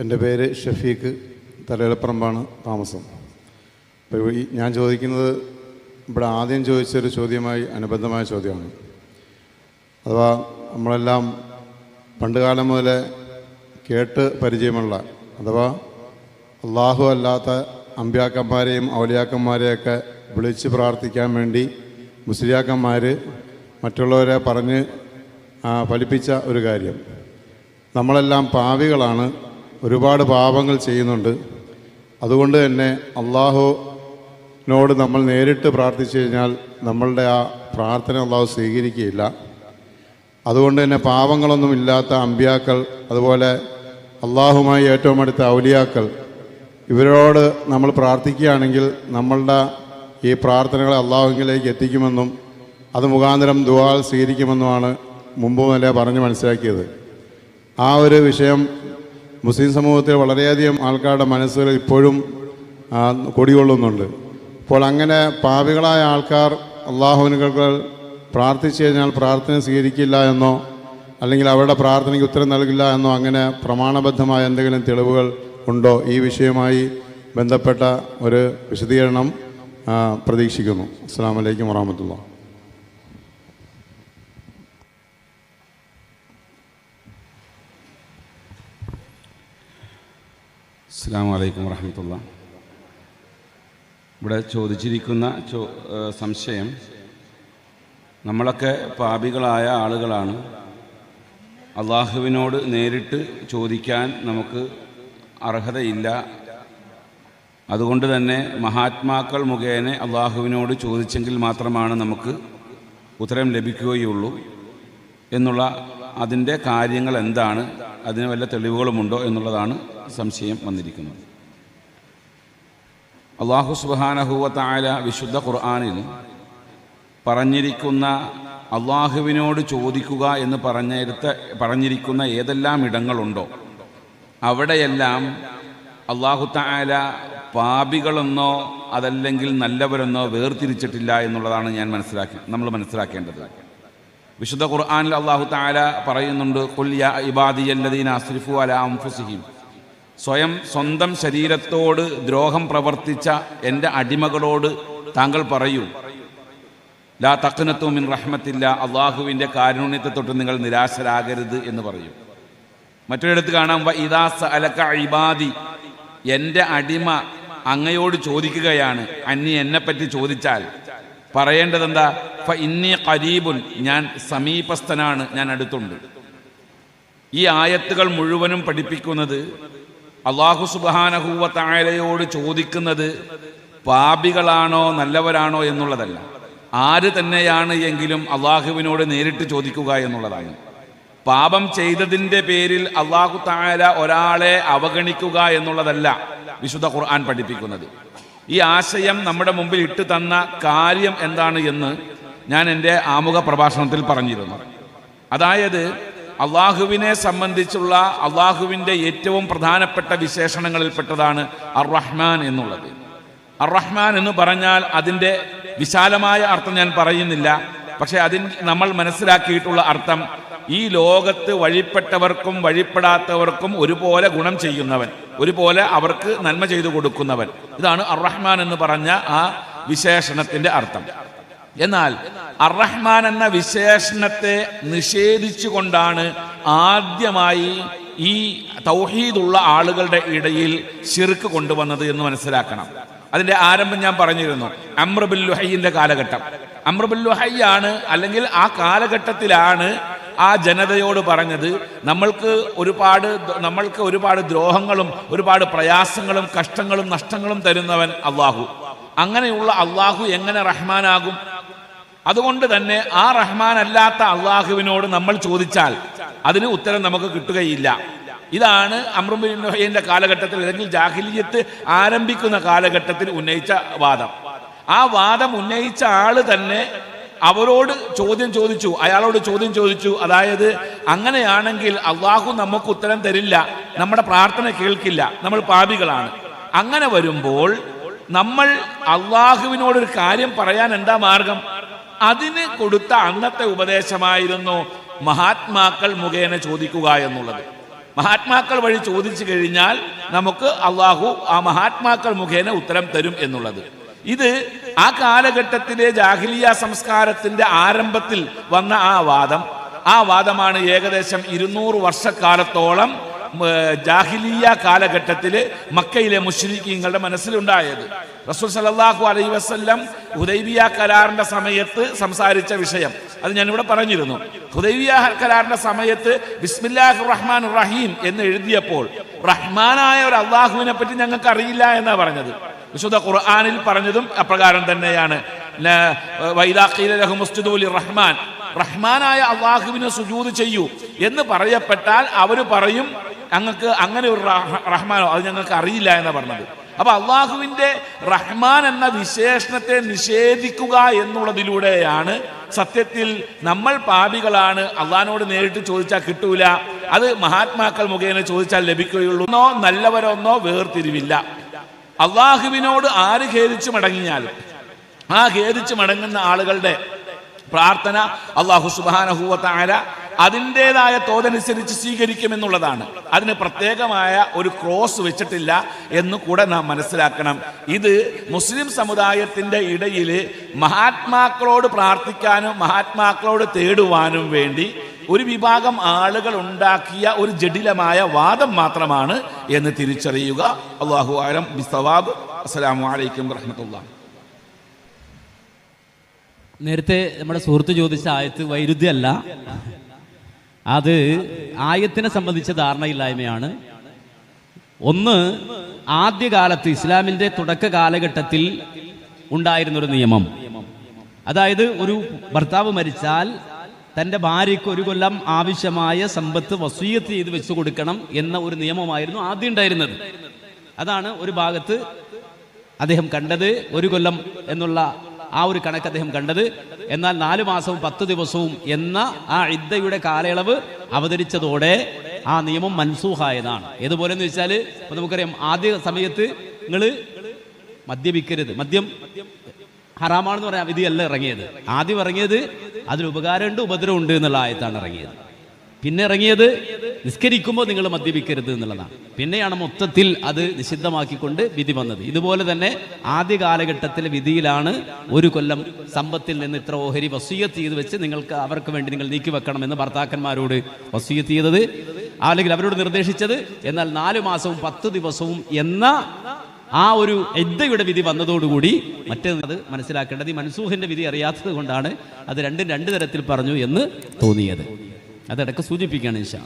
എന്റെ പേര് ഷഫീഖ് തലയിളപ്പറമ്പാണ് താമസം. അപ്പോൾ ഞാൻ ചോദിക്കുന്നത് ഇവിടെ ആദ്യം ചോദിച്ചൊരു ചോദ്യമായി അനുബന്ധമായ ചോദ്യമാണ്. അഥവാ നമ്മളെല്ലാം പണ്ടുകാലം മുതലേ കേട്ട് പരിചയമുള്ള അഥവാ അള്ളാഹു അല്ലാത്ത അമ്പ്യാക്കന്മാരെയും ഔലിയാക്കന്മാരെയൊക്കെ വിളിച്ച് പ്രാർത്ഥിക്കാൻ വേണ്ടി മുസ്ലിയാക്കന്മാർ മറ്റുള്ളവരെ പറഞ്ഞ് ഫലിപ്പിച്ച ഒരു കാര്യം. നമ്മളെല്ലാം പാവികളാണ്. ഒരുപാട് പാപങ്ങൾ ചെയ്യുന്നുണ്ട്. അതുകൊണ്ട് തന്നെ അള്ളാഹുവിനോട് നമ്മൾ നേരിട്ട് പ്രാർത്ഥിച്ചു കഴിഞ്ഞാൽ നമ്മളുടെ ആ പ്രാർത്ഥന അള്ളാഹു സ്വീകരിക്കുകയില്ല. അതുകൊണ്ട് തന്നെ പാപങ്ങളൊന്നും ഇല്ലാത്ത അമ്പ്യാക്കൾ അതുപോലെ അള്ളാഹുമായി ഏറ്റവും അടുത്ത ഔലിയാക്കൾ ഇവരോട് നമ്മൾ പ്രാർത്ഥിക്കുകയാണെങ്കിൽ നമ്മളുടെ ഈ പ്രാർത്ഥനകളെ അള്ളാഹുവിലേക്ക് എത്തിക്കുമെന്നും അത് മുഖാന്തരം ദുവാൽ സ്വീകരിക്കുമെന്നുമാണ് മുമ്പ് മുതലേ പറഞ്ഞ് മനസ്സിലാക്കിയത്. ആ ഒരു വിഷയം മുസ്ലിം സമൂഹത്തിൽ വളരെയധികം ആൾക്കാരുടെ മനസ്സുകൾ ഇപ്പോഴും കൊടികൊള്ളുന്നുണ്ട്. അപ്പോൾ അങ്ങനെ പാവികളായ ആൾക്കാർ അള്ളാഹുവിനുകൾ പ്രാർത്ഥിച്ചു കഴിഞ്ഞാൽ പ്രാർത്ഥന സ്വീകരിക്കില്ല എന്നോ അല്ലെങ്കിൽ അവരുടെ പ്രാർത്ഥനയ്ക്ക് ഉത്തരം നൽകില്ല എന്നോ അങ്ങനെ പ്രമാണബദ്ധമായ എന്തെങ്കിലും തെളിവുകൾ ഉണ്ടോ? ഈ വിഷയവുമായി ബന്ധപ്പെട്ട ഒരു വിശദീകരണം പ്രതീക്ഷിക്കുന്നു. അസ്സാം വലൈക്കും വറഹമത്തുള്ള അസ്സാം വലൈക്കും വറഹമത്തുള്ള. ഇവിടെ ചോദിച്ചിരിക്കുന്ന ചോ സംശയം നമ്മളൊക്കെ പാപികളായ ആളുകളാണ്. അള്ളാഹുവിനോട് നേരിട്ട് ചോദിക്കാൻ നമുക്ക് അർഹതയില്ല. അതുകൊണ്ട് തന്നെ മഹാത്മാക്കൾ മുഖേന അള്ളാഹുവിനോട് ചോദിച്ചെങ്കിൽ മാത്രമാണ് നമുക്ക് ഉത്തരം ലഭിക്കുകയുള്ളൂ. എന്നുള്ള അതിന്റെ കാര്യങ്ങൾ എന്താണ്? അതിന് വല്ല തെളിവുകളുമുണ്ടോ എന്നുള്ളതാണ് സംശയം വന്നിരിക്കുന്നത്. അള്ളാഹു സുബാനഹുവത്തായ വിശുദ്ധ ഖുർആാനിൽ പറഞ്ഞിരിക്കുന്ന അള്ളാഹുവിനോട് ചോദിക്കുക എന്ന് പറഞ്ഞിരുത്ത പറഞ്ഞിരിക്കുന്ന ഏതെല്ലാം ഇടങ്ങളുണ്ടോ അവിടെയെല്ലാം അള്ളാഹു തായാല പാപികളെന്നോ അതല്ലെങ്കിൽ നല്ലവരെന്നോ വേർതിരിച്ചിട്ടില്ല എന്നുള്ളതാണ് ഞാൻ മനസ്സിലാക്കി നമ്മൾ മനസ്സിലാക്കേണ്ടത്. വിശുദ്ധ ഖുർആാനിൽ അള്ളാഹു താല പറയുന്നുണ്ട് "ഖുൽ യാ ഇബാദിയല്ലദീന അസ്രിഫു അല അൻഫുസിഹിം. സ്വയം സ്വന്തം ശരീരത്തോട് ദ്രോഹം പ്രവർത്തിച്ച എന്റെ അടിമകളോട് താങ്കൾ പറയൂ ലാ തക്കനത്തു മിൻ റഹ്മത്തില്ല അള്ളാഹുവിന്റെ കാരുണ്യത്തെ തൊട്ട് നിങ്ങൾ നിരാശരാകരുത് എന്ന് പറയും. മറ്റൊരിടത്ത് കാണാം "വ ഇദാ സഅലക ഇബാദി എന്റെ അടിമ അങ്ങയോട് ചോദിക്കുകയാണ് അന്നി എന്നെപ്പറ്റി ചോദിച്ചാൽ? പറയേണ്ടത് എന്താ ഇന്നി കരീബുൻ ഞാൻ സമീപസ്ഥനാണ് ഞാൻ അടുത്തുണ്ട്. ഈ ആയത്തുകൾ മുഴുവനും പഠിപ്പിക്കുന്നത് അള്ളാഹു സുബാനഹൂവ താഴയോട് ചോദിക്കുന്നത് പാപികളാണോ നല്ലവരാണോ എന്നുള്ളതല്ല. ആര് തന്നെയാണ് എങ്കിലും അള്ളാഹുവിനോട് നേരിട്ട് ചോദിക്കുക എന്നുള്ളതാണ്. പാപം ചെയ്തതിന്റെ പേരിൽ അള്ളാഹു താഴ ഒരാളെ അവഗണിക്കുക എന്നുള്ളതല്ല വിശുദ്ധ ഖുർആൻ പഠിപ്പിക്കുന്നത്. ഈ ആശയം നമ്മുടെ മുമ്പിൽ ഇട്ടു തന്ന കാര്യം എന്താണ് എന്ന് ഞാൻ എന്റെ ആമുഖ പ്രഭാഷണത്തിൽ പറഞ്ഞിരുന്നു. അതായത് അള്ളാഹുവിനെ സംബന്ധിച്ചുള്ള അള്ളാഹുവിന്റെ ഏറ്റവും പ്രധാനപ്പെട്ട വിശേഷണങ്ങളിൽപ്പെട്ടതാണ് അർറഹ്മാൻ എന്നുള്ളത്. അർറഹ്മാൻ എന്ന് പറഞ്ഞാൽ അതിന്റെ വിശാലമായ അർത്ഥം ഞാൻ പറയുന്നില്ല പക്ഷേ അതിൻ നമ്മൾ മനസ്സിലാക്കിയിട്ടുള്ള അർത്ഥം ഈ ലോകത്ത് വഴിപ്പെട്ടവർക്കും വഴിപ്പെടാത്തവർക്കും ഒരുപോലെ ഗുണം ചെയ്യുന്നവൻ. ഒരുപോലെ അവർക്ക് നന്മ ചെയ്തു കൊടുക്കുന്നവൻ. ഇതാണ് അർറഹ്മാൻ എന്ന് പറഞ്ഞ ആ വിശേഷണത്തിന്റെ അർത്ഥം. എന്നാൽ അറഹ്മാൻ എന്ന വിശേഷണത്തെ നിഷേധിച്ചുകൊണ്ടാണ് ആദ്യമായി ഈ തൗഹീദുള്ള ആളുകളുടെ ഇടയിൽ ശിർക്ക് കൊണ്ടുവന്നത് എന്ന് മനസ്സിലാക്കണം. അതിന്റെ ആരംഭം ഞാൻ പറഞ്ഞിരുന്നു. അമ്രബുല്ലുഹയ്യന്റെ കാലഘട്ടം. അമ്രബുല്ലുഹയ്യാണ് അല്ലെങ്കിൽ ആ കാലഘട്ടത്തിലാണ് ആ ജനതയോട് പറഞ്ഞത് നമ്മൾക്ക് ഒരുപാട് നമ്മൾക്ക് ഒരുപാട് ദ്രോഹങ്ങളും ഒരുപാട് പ്രയാസങ്ങളും കഷ്ടങ്ങളും നഷ്ടങ്ങളും തരുന്നവൻ അള്ളാഹു. അങ്ങനെയുള്ള അള്ളാഹു എങ്ങനെ റഹ്മാനാകും? അതുകൊണ്ട് തന്നെ ആ റഹ്മാൻ അല്ലാത്ത അള്ളാഹുവിനോട് നമ്മൾ ചോദിച്ചാൽ അതിന് ഉത്തരം നമുക്ക് കിട്ടുകയില്ല. ഇതാണ് അമ്രുബിന്റെ കാലഘട്ടത്തിൽ അല്ലെങ്കിൽ ജാഹിലിയത്ത് ആരംഭിക്കുന്ന കാലഘട്ടത്തിൽ ഉന്നയിച്ച വാദം. ആ വാദം ഉന്നയിച്ച ആൾ തന്നെ അവരോട് ചോദ്യം ചോദിച്ചു അയാളോട് ചോദ്യം ചോദിച്ചു അതായത് അങ്ങനെയാണെങ്കിൽ അള്ളാഹു നമുക്ക് ഉത്തരം തരില്ല നമ്മുടെ പ്രാർത്ഥന കേൾക്കില്ല നമ്മൾ പാപികളാണ്. അങ്ങനെ വരുമ്പോൾ നമ്മൾ അള്ളാഹുവിനോട് ഒരു കാര്യം പറയാൻ എന്താ മാർഗം? അതിന് കൊടുത്ത അന്നത്തെ ഉപദേശമായിരുന്നു മഹാത്മാക്കൾ മുഖേന ചോദിക്കുക എന്നുള്ളത്. മഹാത്മാക്കൾ വഴി ചോദിച്ചു കഴിഞ്ഞാൽ നമുക്ക് അള്ളാഹു ആ മഹാത്മാക്കൾ മുഖേന ഉത്തരം തരും എന്നുള്ളത്. ഇത് ആ കാലഘട്ടത്തിലെ ജാഹിലിയ സംസ്കാരത്തിന്റെ ആരംഭത്തിൽ വന്ന ആ വാദം. ആ വാദമാണ് ഏകദേശം ഇരുന്നൂറ് വർഷക്കാലത്തോളം ജാഹിലിയ കാലഘട്ടത്തിൽ മക്കയിലെ മുഷ്രിഖീങ്ങളുടെ മനസ്സിലുണ്ടായത്. റസൂൽ സല്ലല്ലാഹു അലൈ വസ്ല്ലം ഹുദൈബിയ കരാറിന്റെ സമയത്ത് സംസാരിച്ച വിഷയം. അത് ഞാനിവിടെ പറഞ്ഞിരുന്നു. ഹുദൈബിയ കരാറിന്റെ സമയത്ത് ബിസ്മില്ലാഹി റഹ്മാൻ റഹീം എന്ന് എഴുതിയപ്പോൾ റഹ്മാനായ ഒരു അള്ളാഹുവിനെ പറ്റി ഞങ്ങൾക്ക് അറിയില്ല എന്നാ പറഞ്ഞത്. വിശുദ്ധ ഖുർആാനിൽ പറഞ്ഞതും അപ്രകാരം തന്നെയാണ്. റഹ്മാൻ റഹ്മാനായ അള്ളാഹുവിന് സുജൂത് ചെയ്യൂ എന്ന് പറയപ്പെട്ടാൽ അവർ പറയും ഞങ്ങൾക്ക് അങ്ങനെ ഒരു റഹ്മാനോ അത് ഞങ്ങൾക്ക് അറിയില്ല എന്ന് പറഞ്ഞത്. അപ്പൊ അള്ളാഹുവിന്റെ റഹ്മാൻ എന്ന വിശേഷണത്തെ നിഷേധിക്കുക എന്നുള്ളതിലൂടെയാണ് സത്യത്തിൽ നമ്മൾ പാപികളാണ് അള്ളഹാനോട് നേരിട്ട് ചോദിച്ചാൽ കിട്ടൂല അത് മഹാത്മാക്കൾ മുഖേന ചോദിച്ചാൽ ലഭിക്കുകയുള്ളൂ നല്ലവരൊന്നോ വേർതിരിവില്ല. അള്ളാഹുവിനോട് ആര് ഖേദിച്ചു മടങ്ങിയാലും ആ ഖേദിച്ചു മടങ്ങുന്ന ആളുകളുടെ പ്രാർത്ഥന അള്ളാഹു സുബാനഹൂവത്താര അതിന്റെതായ തോതനുസരിച്ച് സ്വീകരിക്കുമെന്നുള്ളതാണ്. അതിന് പ്രത്യേകമായ ഒരു ക്രോസ് വെച്ചിട്ടില്ല എന്ന് കൂടെ നാം മനസ്സിലാക്കണം. ഇത് മുസ്ലിം സമുദായത്തിന്റെ ഇടയിൽ മഹാത്മാക്കളോട് പ്രാർത്ഥിക്കാനും മഹാത്മാക്കളോട് തേടുവാനും വേണ്ടി ഒരു വിഭാഗം ആളുകൾ ഉണ്ടാക്കിയ ഒരു ജടിലമായ വാദം മാത്രമാണ് എന്ന് തിരിച്ചറിയുക. അള്ളാഹു ആലം ബിസവാബ് അസ്സലാമു അലൈക്കും വറഹമത്തുള്ള നേരത്തെ നമ്മുടെ സുഹൃത്ത് ചോദിച്ച ആയത്ത് വൈരുദ്ധ്യമല്ല അത് ആയത്തിനെ സംബന്ധിച്ച ധാരണയില്ലായ്മയാണ്. ഒന്ന് ആദ്യകാലത്ത് ഇസ്ലാമിന്റെ തുടക്ക കാലഘട്ടത്തിൽ ഉണ്ടായിരുന്നൊരു നിയമം. അതായത് ഒരു ഭർത്താവ് മരിച്ചാൽ തന്റെ ഭാര്യയ്ക്ക് ഒരു കൊല്ലം ആവശ്യമായ സമ്പത്ത് വസൂയത്ത് ചെയ്ത് വെച്ചു കൊടുക്കണം എന്ന ഒരു നിയമമായിരുന്നു ആദ്യം ഉണ്ടായിരുന്നത്. അതാണ് ഒരു ഭാഗത്ത് അദ്ദേഹം കണ്ടത് ഒരു കൊല്ലം എന്നുള്ള ആ ഒരു കണക്ക് അദ്ദേഹം കണ്ടത്. എന്നാൽ നാലു മാസവും പത്ത് ദിവസവും എന്ന ആ ഇദ്ദയുടെ കാലയളവ് അവതരിച്ചതോടെ ആ നിയമം മൻസൂഹായതാണ്. ഏതുപോലെ എന്ന് വെച്ചാൽ നമുക്കറിയാം ആദ്യ സമയത്ത് നിങ്ങൾ മദ്യപിക്കരുത്. മദ്യം ഹറാമാണെന്ന് പറയാൻ വിധിയല്ല ഇറങ്ങിയത്. ആദ്യം ഇറങ്ങിയത് അതിൽ ഉപകാരമുണ്ട് ഉപദ്രവമുണ്ട് എന്നുള്ള ആയത്താണ് ഇറങ്ങിയത്. പിന്നെ ഇറങ്ങിയത് നിസ്കരിക്കുമ്പോൾ നിങ്ങൾ മദ്യപിക്കരുത് എന്നുള്ളതാണ്. പിന്നെയാണ് മൊത്തത്തിൽ അത് നിഷിദ്ധമാക്കിക്കൊണ്ട് വിധി വന്നത്. ഇതുപോലെ തന്നെ ആദ്യ കാലഘട്ടത്തിലെ വിധിയിലാണ് ഒരു കൊല്ലം സമ്പത്തിൽ നിന്ന് ഇത്ര ഓഹരി വസൂയത്ത് ചെയ്ത് വെച്ച് നിങ്ങൾക്ക് അവർക്ക് വേണ്ടി നിങ്ങൾ നീക്കി വെക്കണം എന്ന് ഭർത്താക്കന്മാരോട് വസൂയത്ത് ചെയ്തത് അല്ലെങ്കിൽ അവരോട് നിർദ്ദേശിച്ചത് എന്നാൽ നാല് മാസവും പത്ത് ദിവസവും എന്ന ആ ഒരു എദ്ദയുടെ വിധി വന്നതോടുകൂടി മറ്റേ അത് മനസ്സിലാക്കേണ്ടത് ഈ മൻസൂഹിന്റെ വിധി അറിയാത്തത് കൊണ്ടാണ് അത് രണ്ടും രണ്ട് തരത്തിൽ പറഞ്ഞു എന്ന് തോന്നിയത് അതടക്കം സൂചിപ്പിക്കുകയാണ് ഇൻഷാ.